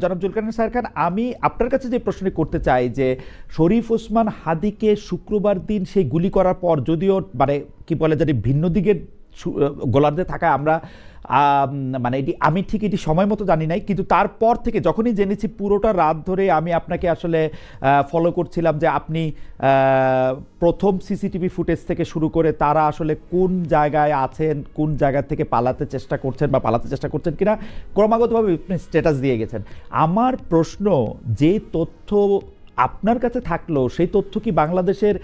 জনাব জুলকান স্যার খান আমি আপনার কাছে যে প্রশ্নটি করতে চাই যে শরীফ ওসমান হাদিকে শুক্রবার দিন সেই গুলি করার পর যদিও মানে কি বলে যদি ভিন্ন দিকের গোলার্ধে থাকা আমরা আম, মানে এটি আমি ঠিক এটি সময় মতো জানি নাই, কিন্তু তারপর থেকে যখনই জেনেছি পুরোটা রাত ধরে আমি আপনাকে আসলে ফলো করছিলাম যে আপনি প্রথম সিসিটিভি ফুটেজ থেকে শুরু করে তারা আসলে কোন জায়গায় আছেন, কোন জায়গা থেকে পালাতে চেষ্টা করছেন বা পালাতে চেষ্টা করছেন কিনা, ক্রমাগতভাবে আপনি স্ট্যাটাস দিয়ে গেছেন। আমার প্রশ্ন, যে তথ্য আপনার কাছে থাকল, সেই তথ্য কি বাংলাদেশের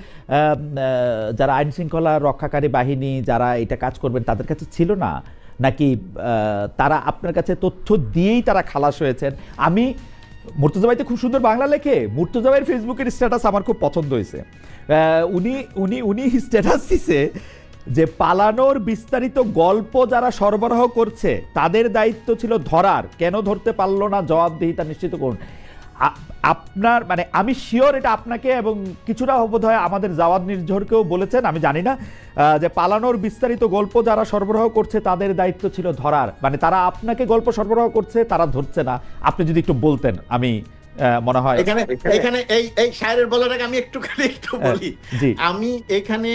যারা আইন শৃঙ্খলা রক্ষাকারী বাহিনী, যারা এটা কাজ করবেন, তাদের কাছে ছিল না? নাকি তারা আপনার কাছে তথ্য দিয়েই তারা খালাস হয়েছেন? আমি মুর্তজা ভাই খুব সুন্দর বাংলা লেখে মুর্তজা ভাইয়ের ফেসবুকের স্ট্যাটাস আমার খুব পছন্দ হয়েছে। উনি উনি উনি স্ট্যাটাস দিছে যে পালানোর বিস্তারিত গল্প যারা সরবরাহ করছে, তাদের দায়িত্ব ছিল ধরার। কেন ধরতে পারল না? জবাবদিহিতা নিশ্চিত করুন। আপনার মানে আমি শিওর এটা আপনাকে এবং কিছুটা বোধ হয় আমাদের জাওয়াদ নির্ঝরকেও বলেছেন আমি জানি না যে পালানোর বিস্তারিত গল্প যারা সরবরাহ করছে তাদের দায়িত্ব ছিল ধরার। মানে তারা আপনাকে গল্প সরবরাহ করছে তারা ধরছে না। আপনি যদি একটু বলতেন আমি মনে হয় এখানে এখানে এই এই শায়ের বলার আগে আমি একটুখানি একটু বলি। জি। আমি এখানে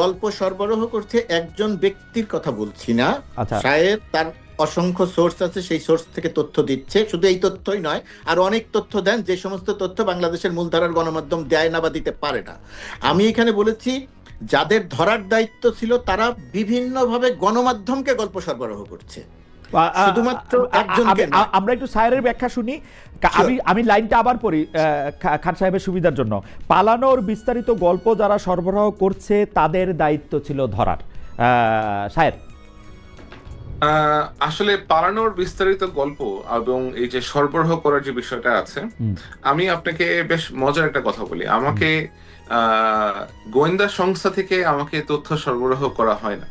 গল্প সরবরাহ করতে একজন ব্যক্তির কথা বলছি না। আচ্ছা। শায়ের তার অসংখ্য সোর্স আছে সেই সোর্স থেকে তথ্য দিচ্ছে। শুধু এই তথ্যই নয় আর অনেক তথ্য দেন যে সমস্ত তথ্য বাংলাদেশের মূলধারার গণমাধ্যম দেয় না বা দিতে পারে না। আমি এখানে বলেছি যাদের ধরার দায়িত্ব ছিল তারা বিভিন্নভাবে গণমাধ্যমকে গল্প সরবরাহ করছে। শুধুমাত্র আমরা একটু সায়েরের ব্যাখ্যা শুনি। আমি আমি লাইনটা আবার পড়ি খান সাহেবের সুবিধার জন্য। পালানোর বিস্তারিত গল্প যারা সরবরাহ করছে তাদের দায়িত্ব ছিল ধরার। আহ, সায়ের। আসলে পালানোর বিস্তারিত গল্প এবং এই যে সরবরাহ করার যে বিষয়টা আছে আমি আপনাকে বেশ মজার একটা কথা বলি। আমাকে আহ, গোয়েন্দা সংস্থা থেকে আমাকে তথ্য সরবরাহ করা হয় না।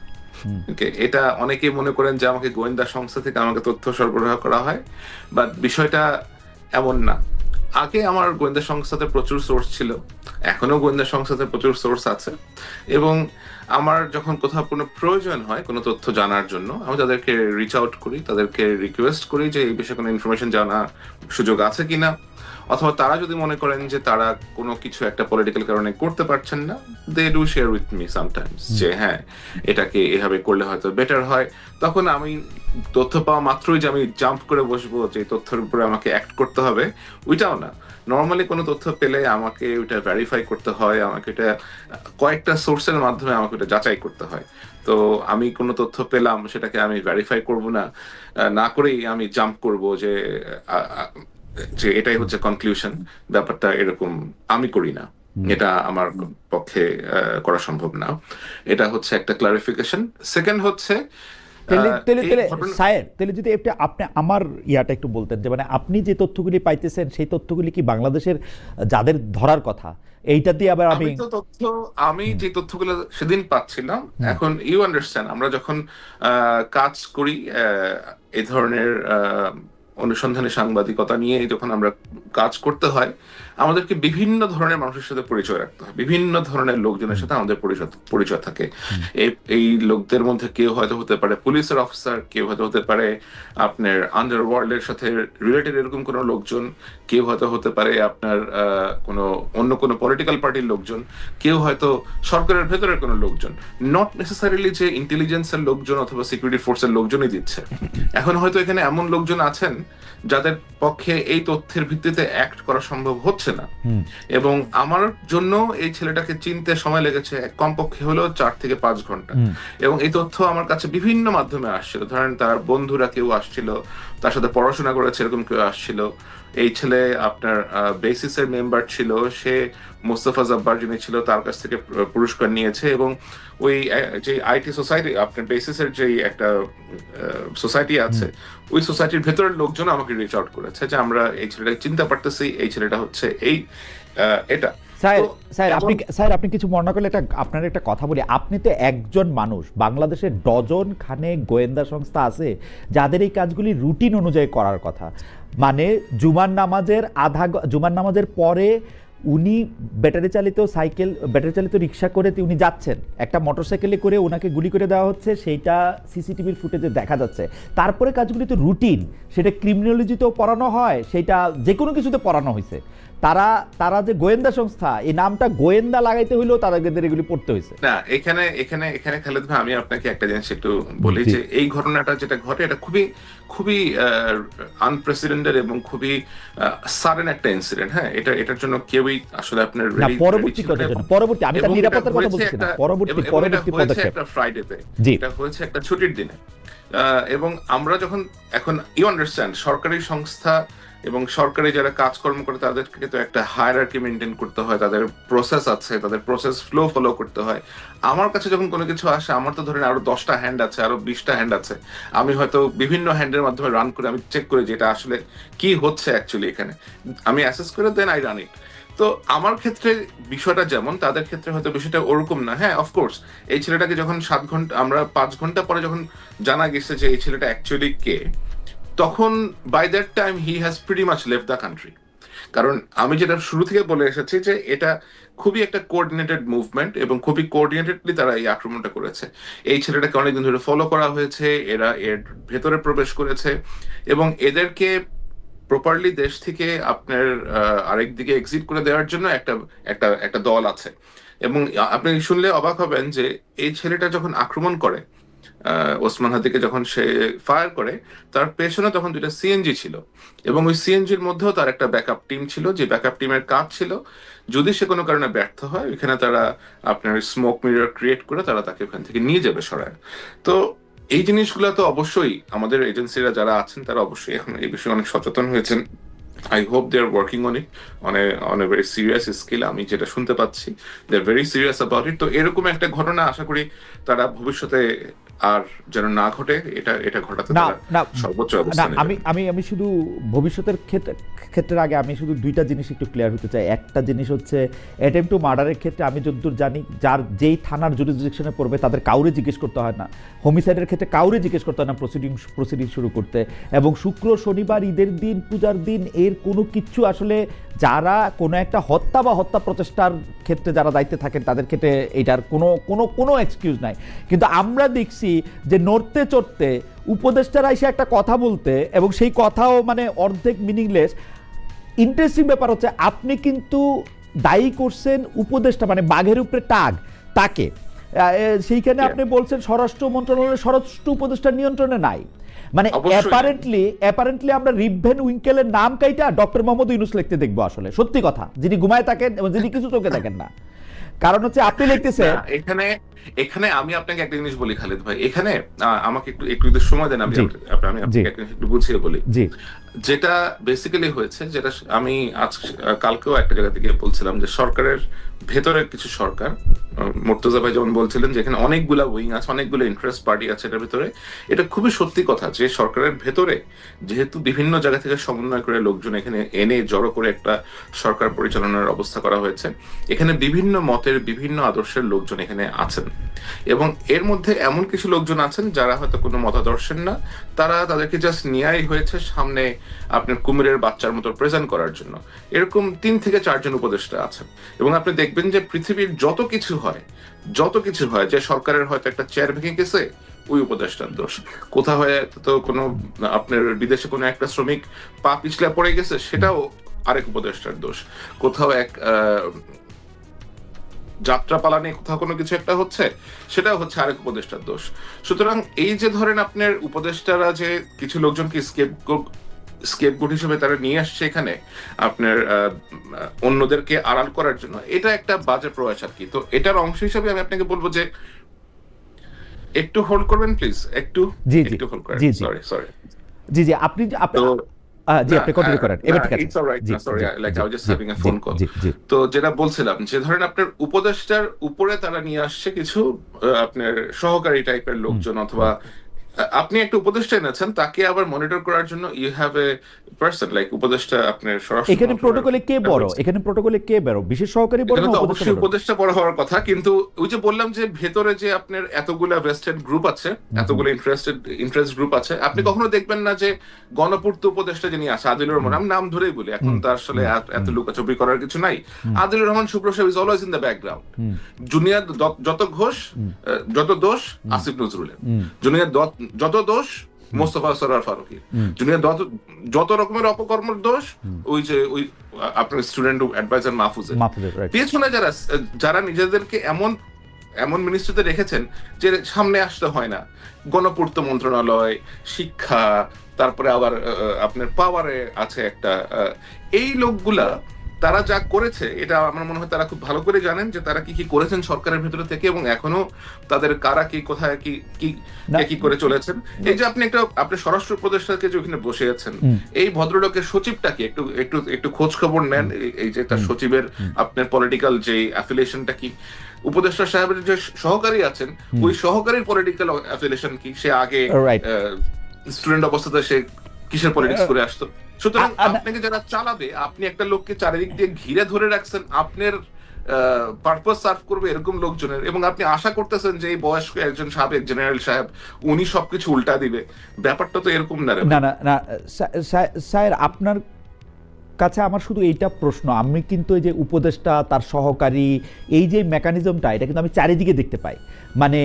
এটা অনেকেই মনে করেন যে আমাকে গোয়েন্দা সংস্থা থেকে আমাকে তথ্য সরবরাহ করা হয় বাট বিষয়টা এমন না। আগে আমার গোয়েন্দা সংস্থাতে প্রচুর সোর্স ছিল, এখনও গোয়েন্দা সংস্থাতে প্রচুর সোর্স আছে। এবং আমার যখন কোথাও কোনো প্রয়োজন হয়, কোনো তথ্য জানার জন্য, আমি তাদেরকে রিচ আউট করি, তাদেরকে রিকোয়েস্ট করি যে এই বিষয়ে কোনো ইনফরমেশন জানার সুযোগ আছে কিনা। অথবা তারা যদি মনে করেন যে তারা কোনো কিছু একটা পলিটিক্যাল কারণে করতে পারছেন না they do share with me sometimes যে হ্যাঁ এটাকে এভাবে করলে হয়তো বেটার হয়। তখন আমি তথ্য পাওয়া মাত্রই যে আমি জাম্প করে বসবো যে তথ্যের উপরে আমাকে অ্যাক্ট করতে হবে ওইটাও না। নর্মালি কোনো তথ্য পেলে আমাকে ওইটা ভেরিফাই করতে হয় আমাকে এটা কয়েকটা সোর্সের মাধ্যমে আমাকে ওটা যাচাই করতে হয়। তো আমি কোনো তথ্য পেলাম সেটাকে আমি ভেরিফাই করব না না করেই আমি জাম্প করব যে যে এটাই হচ্ছে কনক্লুশন ব্যাপারটা এরকম আমি করি না। এটা আমার পক্ষে করা সম্ভব না। এটা হচ্ছে একটা ক্লারিফিকেশন সেকেন্ড হচ্ছে তেলে যদি একটা আপনি আমার ইয়াটা একটু বলতেন যে মানে আপনি যে তথ্যগুলি পাইতেছেন সেই তথ্যগুলি কি বাংলাদেশের যাদের ধরার কথা? এইটা দিয়ে আবার আমি তো তথ্য আমি যে তথ্যগুলো সেদিন পাচ্ছিলাম এখন ইউ আন্ডারস্ট্যান্ড আমরা যখন আহ, কাজ করি আহ, এই ধরনের আহ, অনুসন্ধানী সাংবাদিকতা নিয়ে যখন আমরা কাজ করতে হয় আমাদেরকে বিভিন্ন ধরনের মানুষের সাথে পরিচয় রাখতে হয়। বিভিন্ন ধরনের লোকজনের সাথে আমাদের পরিচয় পরিচয় থাকে। এই লোকদের মধ্যে কেউ হয়তো হতে পারে পুলিশের অফিসার কেউ হয়তো হতে পারে আপনার আন্দার ওয়ার্ল্ড এর সাথে রিলেটেড এরকম কোনো লোকজন কেউ হয়তো হতে পারে আপনার কোনো অন্য কোনো পলিটিক্যাল পার্টির লোকজন কেউ হয়তো সরকারের ভেতরের কোনো লোকজন নট নেসেসারিলি যে ইন্টেলিজেন্সের লোকজন অথবা সিকিউরিটি ফোর্সের লোকজনই দিচ্ছে। এখন হয়তো এখানে এমন লোকজন আছেন যাদের পক্ষে এই তথ্যের ভিত্তিতে অ্যাক্ট করা সম্ভব হচ্ছে না। এবং আমার জন্য এই ছেলেটাকে চিনতে সময় লেগেছে কমপক্ষে হলো চার থেকে পাঁচ ঘণ্টা। এবং এই তথ্য আমার কাছে বিভিন্ন মাধ্যমে আসছিল। ধরেন তার বন্ধুরা কেউ আসছিল তার সাথে পড়াশোনা করেছে এরকম কেউ আসছিল। এই ছেলে আপনার বেসিসের মেম্বার ছিল সে মোস্তফা জব্বার যিনি ছিল তার কাছ থেকে পুরস্কার নিয়েছে এবং ওই যে আইটি সোসাইটি আপনার বেসিসের যে একটা সোসাইটি আছে ওই সোসাইটির ভেতরের লোকজন আমাকে রিচ আউট করেছে যে আমরা এই ছেলেটাকে চিন্তা পারতেছি এই ছেলেটা হচ্ছে এই এটা। স্যার স্যার আপনি স্যার আপনি কিছু মনে করলে একটা আপনার একটা কথা বলি। আপনি তো একজন মানুষ বাংলাদেশের ডজন খানে গোয়েন্দা সংস্থা আছে যাদের এই কাজগুলি রুটিন অনুযায়ী করার কথা। মানে জুমার নামাজের আধা জুমার নামাজের পরে উনি ব্যাটারি চালিত সাইকেল ব্যাটারি চালিত রিক্সা করে উনি যাচ্ছেন। একটা মোটরসাইকেলে করে ওনাকে গুলি করে দেওয়া হচ্ছে সেইটা সিসিটিভির ফুটেজে দেখা যাচ্ছে। তারপরে কাজগুলি তো রুটিন সেটা ক্রিমিনোলজিতেও পড়ানো হয় সেটা যে কোনো কিছুতে পড়ানো হয়েছে তারা তারা যে গোয়েন্দা সংস্থা এই নামটা গোয়েন্দা লাগাইতে হইলেও তাদের এগুলি পড়তে হয়েছে না এখানে এখানে এখানে খালেদ ভাই আমি আপনাকে একটা জিনিস একটু বলি যে এই ঘটনাটা যেটা ঘটে এটা খুবই খুবই আনপ্রেসিডেন্টেড এবং খুবই সাডেন একটা ইনসিডেন্ট হ্যাঁ? এটা এটার জন্য কেউই আসলে আপনার পরবর্তী। জন্য পরবর্তী আমি তার নিরাপত্তার কথা বলছি না পরবর্তী পরবর্তী পদক্ষেপ। একটা ফ্রাইডেতে। এটা হয়েছে একটা ছুটির দিনে। এবং আমরা যখন এখন ইউ আন্ডারস্ট্যান্ড সরকারি সংস্থা এবং সরকারি যারা কাজকর্ম করে, তাদেরকে তো একটা হায়ারার্কি মেনটেন করতে হয়, তাদের প্রসেস আছে, তাদের প্রসেস ফ্লো ফলো করতে হয়। আমার কাছে যখন কোনো কিছু আসে, আমার তো ধরেন আরও দশটা হ্যান্ড আছে, আরও বিশটা হ্যান্ড আছে। আমি হয়তো বিভিন্ন হ্যান্ডের মাধ্যমে রান করে, আমি চেক করি যে এটা আসলে কি হচ্ছে অ্যাকচুয়ালি এখানে। আমি অ্যাসেস করে দেন আই রান ইট তো আমার ক্ষেত্রে বিষয়টা যেমন, তাদের ক্ষেত্রে হয়তো বিষয়টা ওরকম না। হ্যাঁ অফকোর্স এই ছেলেটাকে যখন সাত ঘণ্টা, আমরা পাঁচ ঘণ্টা পরে যখন জানা গেছে যে এই ছেলেটা অ্যাকচুয়ালি কে তখন by that time he has pretty much left the country কারণ আমি যেটা শুরু থেকে বলে এসেছি যে এটা খুবই একটা কোঅর্ডিনেটেড মুভমেন্ট এবং খুবই কোঅর্ডিনেটেডলি তারা এই আক্রমণটা করেছে। এই ছেলেটাকে অনেকদিন ধরে ফলো করা হয়েছে, এরা এর ভেতরে প্রবেশ করেছে এবং এদেরকে প্রপারলি দেশ থেকে আপনার আরেক দিকে এক্সিট করে দেওয়ার জন্য একটা একটা একটা দল আছে। এবং আপনি শুনলে অবাক হবেন যে এই ছেলেটা যখন আক্রমণ করে ওসমান হাদিকে যখন সে ফায়ার করে, তার পেছনে তখন দুইটা সিএনজি ছিল। এবং ওই সিএনজির মধ্যেও তার একটা ব্যাকআপ টিম ছিল, যে ব্যাকআপ টিমের কাজ ছিল। যদি সে কোনো কারণে ব্যর্থ হয়, ওইখানে তারা আপনার স্মোক মিরর ক্রিয়েট করে তারা তাকে ওখান থেকে নিয়ে যাবে সরায়। তো এই জিনিসগুলো তো অবশ্যই আমাদের এজেন্সিরা যারা আছেন, তারা অবশ্যই এখন এই বিষয়ে অনেক সচেতন হয়েছেন। I hope they are working on it on a very serious skill আমি যেটা শুনতে পাচ্ছি they are very serious about it তো এরকম একটা ঘটনা আশা করি তারা ভবিষ্যতে আর যেন না ঘটে এটা এটা ঘটাতে না না সর্বোচ্চ আমি আমি আমি শুধু ভবিষ্যতের ক্ষেত্রে ক্ষেত্রের আগে আমি শুধু দুইটা জিনিস একটু ক্লিয়ার হতে চাই। একটা জিনিস হচ্ছে অ্যাটেম্প টু মার্ডারের ক্ষেত্রে আমি যতদূর জানি যার যেই থানার জুরিসডিকশনে পড়বে তাদের কাউরে জিজ্ঞেস করতে হয় না। হোমিসাইডের ক্ষেত্রে কাউরে জিজ্ঞেস করতে হয় না প্রসিডিং প্রসিডিং শুরু করতে। এবং শুক্র শনিবার ঈদের দিন পূজার দিন এর কোনো কিচ্ছু আসলে যারা কোনো একটা হত্যা বা হত্যা প্রচেষ্টার ক্ষেত্রে যারা দায়িত্বে থাকেন, তাদের ক্ষেত্রে এটার কোনো কোনো কোনো এক্সকিউজ নাই। কিন্তু আমরা দেখছি যে নড়তে চড়তে উপদেষ্টারা এসে একটা কথা বলতে এবং সেই কথাও মানে অর্ধেক মিনিংলেস ইন্টারেস্টিং ব্যাপার হচ্ছে, আপনি কিন্তু দায়ী করছেন উপদেষ্টা মানে বাঘের উপরে টাগ, তাকে। সেইখানে আপনি বলছেন স্বরাষ্ট্র মন্ত্রণালয়ের স্বরাষ্ট্র উপদেষ্টার নিয়ন্ত্রণে নাই। মানে অ্যাপারেন্টলি অ্যাপারেন্টলি আমরা রিভেন উইঙ্কেলের নাম কাইটা ডক্টর মোহাম্মদ ইউনুস লিখতে দেখব আসলে সত্যি কথা। যিনি ঘুমায় থাকেন এবং যিনি কিছু চোখে থাকেন না। কারণ হচ্ছে আপনি লিখতেছেন এখানে এখানে আমি আপনাকে একটা জিনিস বলি খালিদ ভাই। এখানে আমাকে একটু একটু সময় দেন আমি। আমি আপনাকে একটু বুঝিয়ে বলি। জি। যেটা বেসিক্যালি হয়েছে, যেটা আমি আজ কালকেও একটা জায়গা থেকে বলছিলাম যে সরকারের ভেতরে কিছু সরকার মুর্তজা ভাই যেমন বলছিলেন যে এখানে অনেকগুলা উইং আছে, অনেকগুলো ইন্টারেস্ট পার্টি আছে এটার ভিতরে, এটা খুবই সত্যি কথা যে সরকারের ভেতরে যেহেতু বিভিন্ন জায়গা থেকে সমন্বয় করে লোকজন এখানে এনে জড়ো করে একটা সরকার পরিচালনার অবস্থা করা হয়েছে, এখানে বিভিন্ন মতের বিভিন্ন আদর্শের লোকজন এখানে আছেন। এবং এর মধ্যে এমন কিছু লোকজন আছেন যারা হয়তো কোনো মতাদর্শের না, তারা তাদেরকে জাস্ট নিয়াই হয়েছে সামনে আপনার কুমিরের বাচ্চার মতো প্রেজেন্ট করার জন্য। এরকম তিন থেকে চারজন উপদেষ্টা আছেন। এবং আপনি দেখবেন যে পৃথিবীর যত কিছু হয় যত কিছু হয় যে সরকারের হয়তো একটা চেয়ার ভেঙে গেছে ওই উপদেষ্টার দোষ। কোথাও হয়ে তো কোনো আপনার বিদেশে কোনো একটা শ্রমিক পা পিছলে পড়ে গেছে সেটাও আরেক উপদেষ্টার দোষ। কোথাও এক আহ, যাত্রা পালানে কোথাও কোনো কিছু একটা হচ্ছে সেটাও হচ্ছে আরেক উপদেষ্টার দোষ। সুতরাং এই যে ধরেন আপনার উপদেষ্টারা যে কিছু লোকজনকে স্কেপ স্কেপগুড হিসেবে তারা নিয়ে আসছে এখানে আপনার অন্যদেরকে আড়াল করার জন্য। এটা একটা বাজে প্রয়াস আর কি। তো এটার অংশ হিসেবে আমি আপনাকে বলব যে একটু হোল্ড করবেন প্লিজ একটু? জি, জি, একটু হোল্ড করেন। সরি সরি জি জি আপনি আপনি তো জি আপনি কন্টিনিউ করেন। এবার ঠিক আছে। জি, sorry like I was just having a phone call জি জি তো যেটা বলছিলাম যে ধরেন আপনার উপদেষ্টার উপরে তারা নিয়ে আসছে কিছু আপনার সহকারী টাইপের লোকজন অথবা আপনি একটা উপদেষ্টা এনেছেন তাকে আবার মনিটর করার জন্য you have a person like উপদেষ্টা আপনার সরাসরি এখানে প্রোটোকলে কে বড়? এখানে প্রোটোকলে কে বড়? বিশেষ সহকারী বড় না অবশ্যই উপদেষ্টা বড় হওয়ার কথা কিন্তু ওই যে বললাম যে ভেতরে যে আপনার এতগুলা ভেস্টেড গ্রুপ আছে এতগুলো ইন্টারেস্টেড ইন্টারেস্ট গ্রুপ আছে আপনি কখনো দেখবেন না যে গণপূর্ত উপদেষ্টা যিনি আছে আদিলুর রহমান আমি নাম ধরেই বলি এখন তো আসলে এত- লুকাচুপি করার কিছু নাই। আদিলুর রহমান শুভ্র সাহেব is always in the background junior যত ঘোষ যত দোষ আসিফ নজরুলের। জুনিয়র দ- যত দোষ মোস্তফা সরার ফারুকি। জুনিয়র যত রকমের অপকর্মের দোষ ওই যে ওই আপনার স্টুডেন্ট অ্যাডভাইজার মাহফুজের। মাহফুজের পেছনে যারা যারা নিজেদেরকে এমন এমন মিনিস্ট্রিতে রেখেছেন যে সামনে আসতে হয় না। গণপূর্ত মন্ত্রণালয় শিক্ষা তারপরে আবার আপনার পাওয়ারে আছে একটা এই লোকগুলা তারা যা করেছে এটা আমার মনে হয় তারা খুব ভালো করে জানেন যে তারা কি কি করেছেন সরকারের ভিতরে থেকে এবং এখনও তাদের কারা কি কোথায় কি কি কি করে চলেছেন। এই যে আপনি একটা আপনি স্বরাষ্ট্র উপদেষ্টাকে যে ওখানে বসে আছেন এই ভদ্রলোকের সচিবটা কি? একটু একটু একটু খোঁজ খবর নেন এই- যে তার সচিবের আপনার পলিটিক্যাল যে অ্যাফিলিয়েশনটা কি? উপদেষ্টা সাহেবের যে সহকারী আছেন ওই সহকারীর পলিটিক্যাল অ্যাফিলিয়েশন কি? সে আগে. স্টুডেন্ট অবস্থাতে সে কিসের পলিটিক্স করে আসতো? সুতরাং আপনাকে যারা চালাবে আপনি একটা লোককে চারিদিক দিয়ে ঘিরে ধরে রাখছেন আপনার পারপাস সার্ভ করবে এরকম লোকজনের। এবং আপনি আশা করতেছেন যে এই বয়স্ক একজন সাবেক জেনারেল সাহেব উনি সবকিছু উল্টা দিবে। ব্যাপারটা তো এরকম না না না না স্যা- স্যা- স্যার আপনার কাছে আমার শুধু এইটা প্রশ্ন। আমি কিন্তু এই যে উপদেষ্টা তার সহকারী এই যে মেকানিজমটা এটা কিন্তু আমি চারিদিকে দেখতে পাই। মানে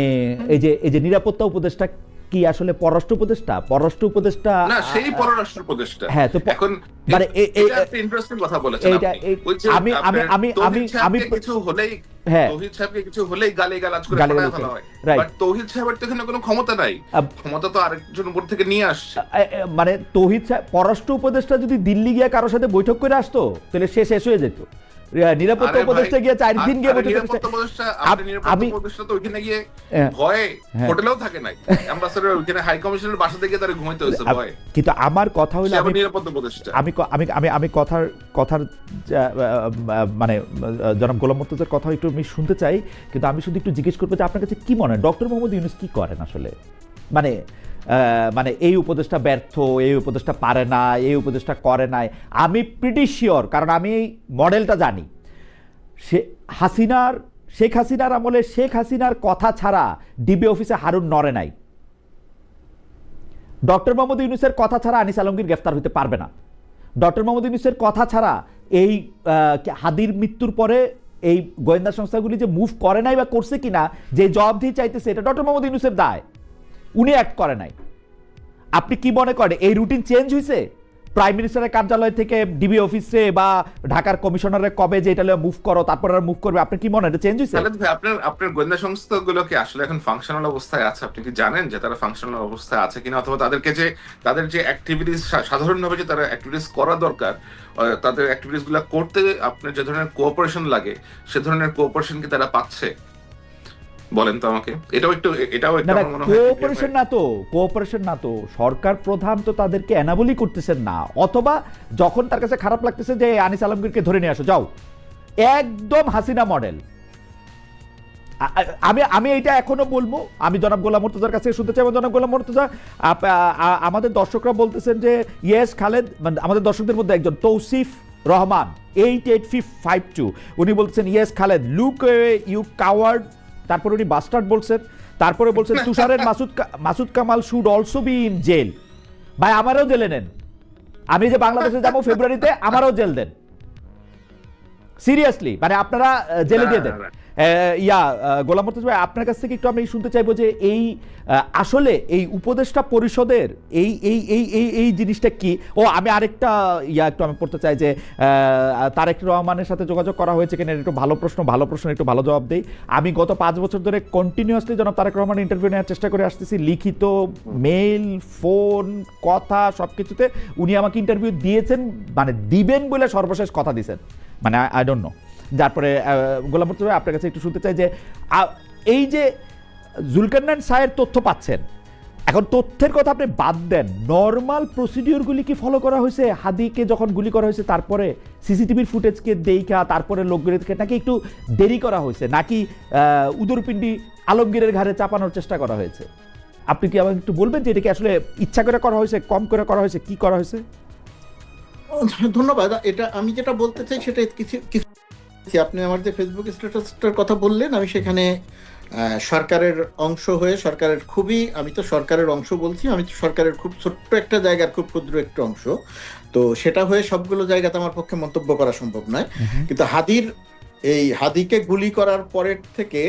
এই যে এই যে নিরাপত্তা উপদেষ্টা কি আসলে পররাষ্ট্র উপদেষ্টা? পররাষ্ট্র উপদেষ্টা না সেই পররাষ্ট্র উপদেষ্টা। হ্যাঁ, তো এখন মানে এ- এ- ইন্টারেস্টিং কথা বলেছেন আপনি। এই- আমি- আমি- আমি- আমি- আমি- কিছু হলেই হ্যাঁ। তৌহিদ সাহেবকে কিছু হলেই গালি গালাজ করে শোনায় ফেলা হয়. বাট তৌহিদ সাহেবের তো এখানে কোনো ক্ষমতা নাই। ক্ষমতা তো আরেকজন উপর থেকে নিয়ে আসছে। মানে তৌহিদ সাহেব পররাষ্ট্র উপদেষ্টা যদি দিল্লি গিয়ে কারোর সাথে বৈঠক করে আসতো তাহলে সে শেষ হয়ে যেত। নিরাপত্তা উপদেষ্টা গিয়ে চার দিন গিয়ে আমি- তো ওইখানে গিয়ে হ্যাঁ। ভয়ে হ্যাঁ। হোটেলেও থাকে নাই। অ্যাম্বাসেডর ওইখানে হাই কমিশনের বাসাতে গিয়ে তারা ঘুমাইতে হয়েছে আব- ভয়ে। কিন্তু আমার কথা হলো আমি নিরাপত্তা উপদেষ্টা। আমি আমি আমি আমি কথার কথার মানে জনাব গোলাম মুর্তজার কথা একটু আমি শুনতে চাই কিন্তু আমি শুধু একটু জিজ্ঞেস করব যে আপনার কাছে কি মনে হয়? ডক্টর মোহাম্মদ ইউনুস কি করেন আসলে? মানে মানে এই উপদেশটা ব্যর্থ, এই উপদেশটা পারে না, এই উপদেশটা করে নাই। আমি প্রিটি শিওর কারণ আমি এই মডেলটা জানি। সে হাসিনার, শেখ হাসিনার আমলে শেখ হাসিনার কথা ছাড়া ডিবি অফিসে হারুন নড়ে নাই। ডক্টর মোহাম্মদ ইউনুসের কথা ছাড়া আনিস আলমগীর গ্রেফতার হতে পারবে না। ডক্টর মোহাম্মদ ইউনুসের কথা ছাড়া এই হাদির মৃত্যুর পরে এই গোয়েন্দা সংস্থাগুলি যে মুভ করে নাই বা করছে কিনা, যে জবাবদিহি চাইতেছে, এটা ডক্টর মোহাম্মদ ইউনুসের দায়। উনি অ্যাক্ট করে নাই। আপনি কি মনে করেন, এই রুটিন চেঞ্জ হয়েছে প্রাইম মিনিস্টারের কার্যালয় থেকে ডিবি অফিসে বা ঢাকার কমিশনারে কবে যে এটা মুভ করো, তারপর আর মুভ করবে, আপনি কি মনে হয় চেঞ্জ হয়েছে আপনার আপনার গোয়েন্দা সংস্থাগুলো কি আসলে এখন ফাংশনাল অবস্থায় আছে? আপনি কি জানেন যে তারা ফাংশনাল অবস্থায় আছে কিনা? অথবা তাদেরকে যে, তাদের যে অ্যাক্টিভিটিস সাধারণভাবে যে তারা অ্যাক্টিভিটিস করা দরকার তাদের অ্যাক্টিভিটিসগুলো করতে আপনার যে ধরনের কোঅপারেশন লাগে, সে ধরনের কোঅপারেশন কি তারা পাচ্ছে? বলেন তো আমাকে। এটাও একটু এটাও একটু আমার মনে হয় কোঅপারেশন না তো কোঅপারেশন না তো। সরকার প্রধান তো তাদেরকে এনাবলই করতেছেন না। অথবা যখন তার কাছে খারাপ লাগতেছে যে আনিস আলমগীরকে ধরে নিয়ে আসো যাও। একদম হাসিনা মডেল আমি আমি এইটা এখনও বলব। আমি জনাব গোলাম মুর্তজার কাছে শুনতে চাইব জনাব গোলাম মুর্তজা আমাদের দর্শকরা বলতেছেন যে ইয়েস খালেদ। মানে আমাদের দর্শকদের মধ্যে একজন তৌসিফ রহমান এইট এইট ফিফ ফাইভ টু উনি বলছেন yes Khaled look you coward তারপরে উনি বাস্টার্ড বলছেন তারপরে বলছেন তুষারের Masud Masud Kamal should also be in jail ভাই আমারও জেলে নেন। আমি যে বাংলাদেশে যাব ফেব্রুয়ারিতে আমারও জেল দেন। সিরিয়াসলি মানে আপনারা জেলে দিয়ে দেন। ইয়া গোলাম মুর্তজা ভাই, আপনার কাছ থেকে একটু আমি শুনতে চাইব যে এই আসলে এই উপদেষ্টা পরিষদের এই এই এই এই এই জিনিসটা কি? ও, আমি আরেকটা ইয়া একটু আমি পড়তে চাই যে তারেক রহমানের সাথে যোগাযোগ করা হয়েছে কিনা একটু ভালো প্রশ্ন ভালো প্রশ্ন, একটু ভালো জবাব দেই। আমি গত পাঁচ বছর ধরে কন্টিনিউয়াসলি জনাব তারেক রহমান ইন্টারভিউ নেওয়ার চেষ্টা করে আসতেছি, লিখিত মেল ফোন কথা সব কিছুতে উনি আমাকে ইন্টারভিউ দিয়েছেন মানে দিবেন বলে সর্বশেষ কথা দিয়েছেন। মানে আই ডোন্ট নো তারপরে গোলাম মুর্তজা আপনার কাছে একটু শুনতে চাই যে এই যে জুলকান্নান সায়ের তথ্য পাচ্ছেন, এখন তথ্যের কথা আপনি বাদ দেন। নর্মাল প্রসিডিওরগুলি কি ফলো করা হয়েছে? হাদিকে যখন গুলি করা হয়েছে, তারপরে সিসিটিভির ফুটেজকে দেখা তারপরে লোকগুলিকে নাকি একটু দেরি করা হয়েছে? নাকি উদরপিণ্ডি আলমগীরের ঘাড়ে চাপানোর চেষ্টা করা হয়েছে? আপনি কি আমাকে একটু বলবেন যে, এটা কি আসলে ইচ্ছা করে করা হয়েছে, কম করে করা হয়েছে, কি করা হয়েছে? ধন্যবাদ, এটা আমি যেটা বলতে চাই সেটা কিছু কিছু আপনি আমার যে ফেসবুক স্ট্যাটাসটার কথা বললেন আমি সেখানে সরকারের অংশ হয়ে সরকারের খুবই আমি তো সরকারের অংশ বলছি আমি তো সরকারের খুব ছোট্ট একটা জায়গার খুব ক্ষুদ্র একটা অংশ। তো সেটা হয়ে সবগুলো জায়গাতে আমার পক্ষে মন্তব্য করা সম্ভব নয়। কিন্তু হাদির এই হাদিকে গুলি করার পরের থেকে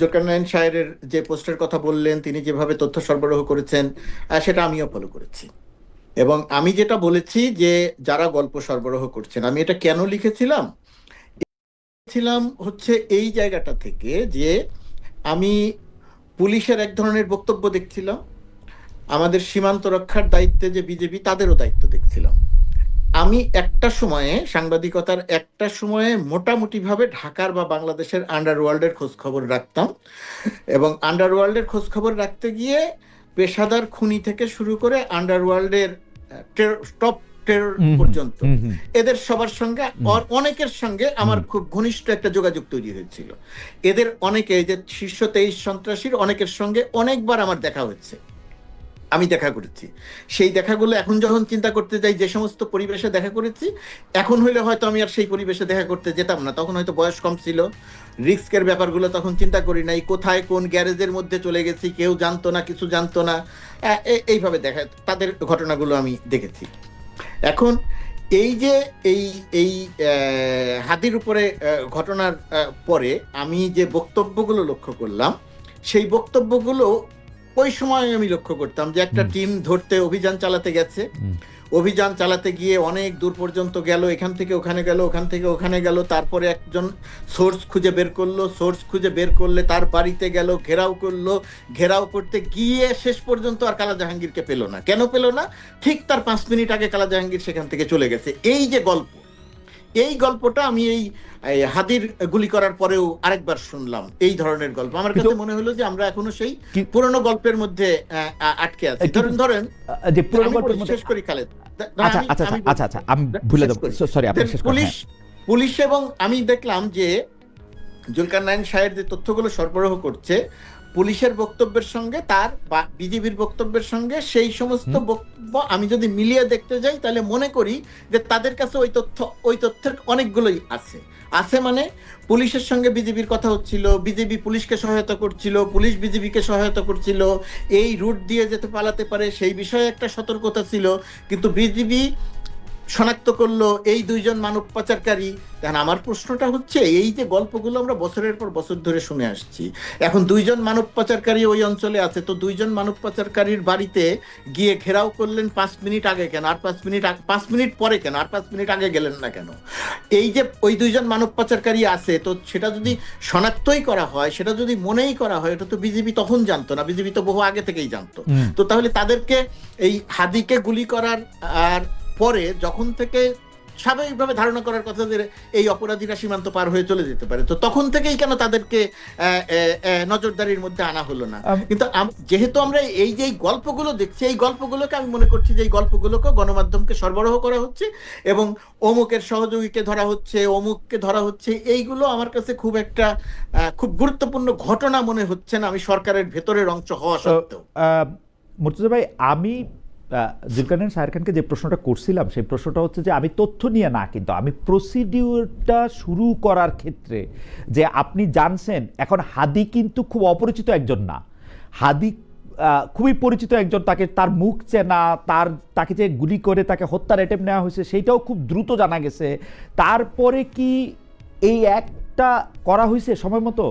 জোকারনায়ন সাহেবের যে পোস্টের কথা বললেন তিনি যেভাবে তথ্য সরবরাহ করেছেন সেটা আমিও ফলো করেছি। এবং আমি যেটা বলেছি যে যারা গল্প সরবরাহ করছেন, আমি এটা কেন লিখেছিলাম? ছিলাম হচ্ছে এই জায়গাটা থেকে যে আমি পুলিশের এক ধরনের বক্তব্য দেখছিলাম, আমাদের সীমান্ত রক্ষার দায়িত্বে যে বিজেপি, তাদেরও দায়িত্ব দেখছিলাম। আমি একটা সময়ে সাংবাদিকতার একটা সময়ে মোটামুটি ভাবে ঢাকার বা বাংলাদেশের আন্ডারওয়ার্ল্ডের খোঁজ খবর রাখতাম এবং আন্ডারওয়ার্ল্ডের খোঁজ খবর রাখতে গিয়ে পেশাদার খুনি থেকে শুরু করে আন্ডারওয়ার্ল্ডের টপ হুম, পর্যন্ত। এদের সবার সঙ্গে আর অনেকের সঙ্গে আমার খুব ঘনিষ্ঠ একটা যোগাযোগ তৈরি হয়েছিল। এদের অনেকে এই যে শীর্ষ তেইশ সন্ত্রাসীর অনেকের সঙ্গে অনেকবার আমার দেখা হয়েছে। আমি দেখা করেছি। সেই দেখাগুলো এখন যখন চিন্তা করতে যাই, যে সমস্ত পরিবেশে দেখা করেছি, এখন হইলে হয়তো আমি আর সেই পরিবেশে দেখা করতে যেতাম না। তখন হয়তো বয়স কম ছিল। রিস্কের ব্যাপারগুলো তখন চিন্তা করি নাই। কোথায় কোন গ্যারেজের মধ্যে চলে গেছি, কেউ জানতো না, কিছু জানতো না। এইভাবে দেখা, তাদের ঘটনাগুলো আমি দেখেছি। এখন এই যে এই এই হাতির উপরে ঘটনার পরে আমি যে বক্তব্যগুলো লক্ষ্য করলাম, সেই বক্তব্যগুলো ওই সময় আমি লক্ষ্য করতাম যে একটা টিম ধরতে অভিযান চালাতে গেছে। অভিযান চালাতে গিয়ে অনেক দূর পর্যন্ত গেল এখান থেকে ওখানে গেল ওখান থেকে ওখানে গেল তারপরে একজন সোর্স খুঁজে বের করল সোর্স খুঁজে বের করলে তার বাড়িতে গেল ঘেরাও করল ঘেরাও করতে গিয়ে শেষ পর্যন্ত আর কালা জাহাঙ্গীরকে পেল না। কেন পেল না? ঠিক তার পাঁচ মিনিট আগে কালা জাহাঙ্গীর সেখান থেকে চলে গেছে। এই যে গল্প এই গল্পটা আমি এই হাদির গুলি করার পরেও আরেকবার শুনলাম এই ধরনের গল্প আমার কাছে মনে হলো যে আমরা এখনও সেই পুরনো গল্পের মধ্যে আটকে আছি ধরেন ধরেন যে পুরোনো গল্পের মধ্যে শেষ করি খালেদ আচ্ছা আচ্ছা আচ্ছা আচ্ছা আচ্ছা আমি ভুলে শেষ দেবো করি। সরি আপনি শেষ করেন পুলিশ হ্যাঁ। পুলিশ এবং আমি দেখলাম যে জুলকার নাইন সাহেব যে তথ্যগুলো সরবরাহ করছে পুলিশের বক্তব্যের সঙ্গে তার বা বিজেপির বক্তব্যের সঙ্গে সেই সমস্ত বক্তব্য আমি যদি মিলিয়ে দেখতে যাই তাহলে মনে করি যে তাদের কাছে ওই তথ্য ওই তথ্যের অনেকগুলোই আছে। আছে মানে পুলিশের সঙ্গে বিজেপির কথা হচ্ছিল বিজেপি পুলিশকে সহায়তা করছিল পুলিশ বিজেপিকে সহায়তা করছিল এই রুট দিয়ে যেতে পালাতে পারে সেই বিষয়ে একটা সতর্কতা ছিল। কিন্তু বিজেপি শনাক্ত করল এই দুইজন মানব পাচারকারী এখন আমার প্রশ্নটা হচ্ছে এই যে গল্পগুলো আমরা বছরের পর বছর ধরে শুনে আসছি এখন দুইজন মানব পাচারকারী ওই অঞ্চলে আছে তো দুইজন মানব পাচারকারীর বাড়িতে গিয়ে ঘেরাও করলেন পাঁচ মিনিট আগে কেন? আর পাঁচ মিনিট পাঁচ মিনিট পরে কেন? আর পাঁচ মিনিট আগে গেলেন না কেন? এই যে ওই দুইজন মানব পাচারকারী আছে তো সেটা যদি শনাক্তই করা হয় সেটা যদি মনেই করা হয় এটা তো বিজেপি তখন জানতো না বিজেপি তো বহু আগে থেকেই জানতো। তো তাহলে তাদেরকে এই হাদিকে গুলি করার আর পরে যখন থেকে স্বাভাবিকভাবে ধারণা করার কথা যে এই অপরাধীরা সীমান্ত পার হয়ে চলে যেতে পারে তো তখন থেকেই কেন তাদেরকে নজরদারির মধ্যে আনা হলো না? কিন্তু যেহেতু আমরা এই যে গল্পগুলো দেখছি এই গল্পগুলোকে আমি মনে করছি যে এই গল্পগুলোকে গণমাধ্যমকে সরবরাহ করা হচ্ছে এবং অমুকের সহযোগীকে ধরা হচ্ছে অমুককে ধরা হচ্ছে এইগুলো আমার কাছে খুব একটা খুব গুরুত্বপূর্ণ ঘটনা মনে হচ্ছে না আমি সরকারের ভেতরের অংশ হওয়া সত্ত্বেও। মুর্তজা ভাই আমি জুলকানের সাহের খানকে যে প্রশ্নটা করছিলাম, সেই প্রশ্নটা হচ্ছে যে আমি তথ্য নিয়ে না, কিন্তু আমি প্রসিডিউরটা শুরু করার ক্ষেত্রে যে আপনি জানছেন, এখন হাদি কিন্তু খুব অপরিচিত একজন না। হাদি খুবই পরিচিত একজন, তাকে তার মুখ চেনা, তার, তাকে যে গুলি করে তাকে হত্যার অ্যাটেম্প নেওয়া হয়েছে, সেইটাও খুব দ্রুত জানা গেছে। তারপরে কি এই একটা করা হয়েছে সময় মতো?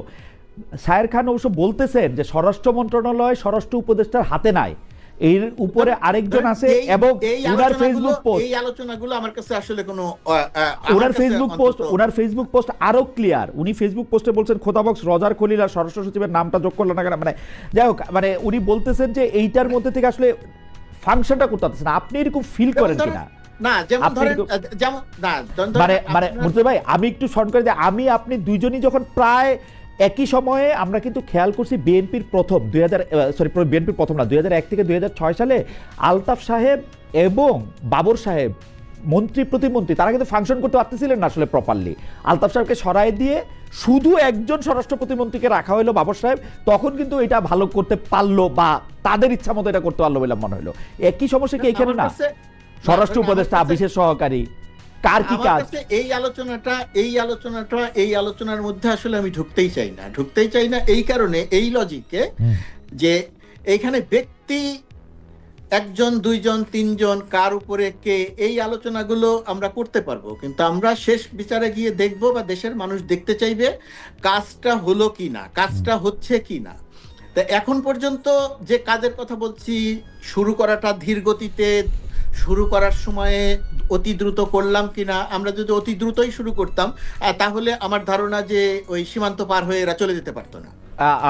সায়ের খান অবশ্য বলতেছেন যে স্বরাষ্ট্র মন্ত্রণালয় স্বরাষ্ট্র উপদেষ্টার হাতে নাই। এর উপরে আরেকজন আছে এবং ওনার ফেসবুক পোস্ট এই আলোচনাগুলো আমার কাছে আসলে কোনো ওনার ফেসবুক পোস্ট ওনার ফেসবুক পোস্ট আরও ক্লিয়ার উনি ফেসবুক পোস্টে বলছেন খোদাবক্স রজার খলিল আর স্বরাষ্ট্র সচিবের নামটা যোগ করলেন না কেন? মানে যাই হোক মানে উনি বলতেছেন যে এইটার মধ্যে থেকে আসলে ফাংশনটা করতে পারতেছেন না। আপনি এরকম ফিল করেন কিনা? না যেমন ধরেন যেমন না মানে মানে ভাই আমি একটু শর্ট করে যে আমি আপনি দুইজনই যখন প্রায় একই সময়ে আমরা কিন্তু খেয়াল করছি বিএনপির প্রথম দুই হাজার সরি বিএনপির প্রথম না দুই থেকে দুই হাজার ছয় সালে আলতাফ সাহেব এবং বাবর সাহেব মন্ত্রী প্রতিমন্ত্রী তারা কিন্তু ফাংশন করতে পারতেছিলেন না আসলে প্রপারলি আলতাফ সাহেবকে সরাই দিয়ে শুধু একজন স্বরাষ্ট্র প্রতিমন্ত্রীকে রাখা হলো বাবর সাহেব তখন কিন্তু এটা ভালো করতে পারল বা তাদের ইচ্ছা মতো এটা করতে পারল বলে মনে হলো একই সমস্যা কি এখানে না? স্বরাষ্ট্র উপদেষ্টা বিশেষ সহকারী। কার কি কাজ? এই আলোচনাটা এই আলোচনাটা এই আলোচনার মধ্যে আসলে আমি ঢুকতেই চাই না। ঢুকতেই চাই না এই কারণে এই লজিকে যে এইখানে ব্যক্তি একজন দুইজন তিনজন কার উপরে কে এই আলোচনাগুলো আমরা করতে পারব। কিন্তু আমরা শেষ বিচারে গিয়ে দেখব বা দেশের মানুষ দেখতে চাইবে কাজটা হলো কি না কাজটা হচ্ছে কি না। তা এখন পর্যন্ত যে কাজের কথা বলছি শুরু করাটা ধীর গতিতে শুরু করার সময়ে অতি দ্রুত করলাম কিনা আমরা যদি অতি দ্রুতই শুরু করতাম তাহলে আমার ধারণা যে ওই সীমান্ত পার হয়ে এরা চলে যেতে পারতো না।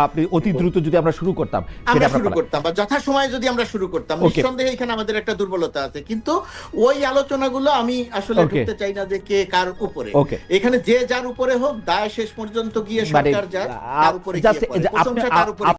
আপনি অতি দ্রুত যদি আমরা শুরু করতাম আমরা শুরু করতাম বা যথা সময়ে যদি আমরা শুরু করতাম নিঃসন্দেহে এখানে আমাদের একটা দুর্বলতা আছে। কিন্তু ওই আলোচনাগুলো আমি আসলে. ঢুকতে চাই না যে কে কার উপরে। এখানে যে যার উপরে হোক দায় শেষ পর্যন্ত গিয়ে মানে সরকার যার তার উপরে তার উপরে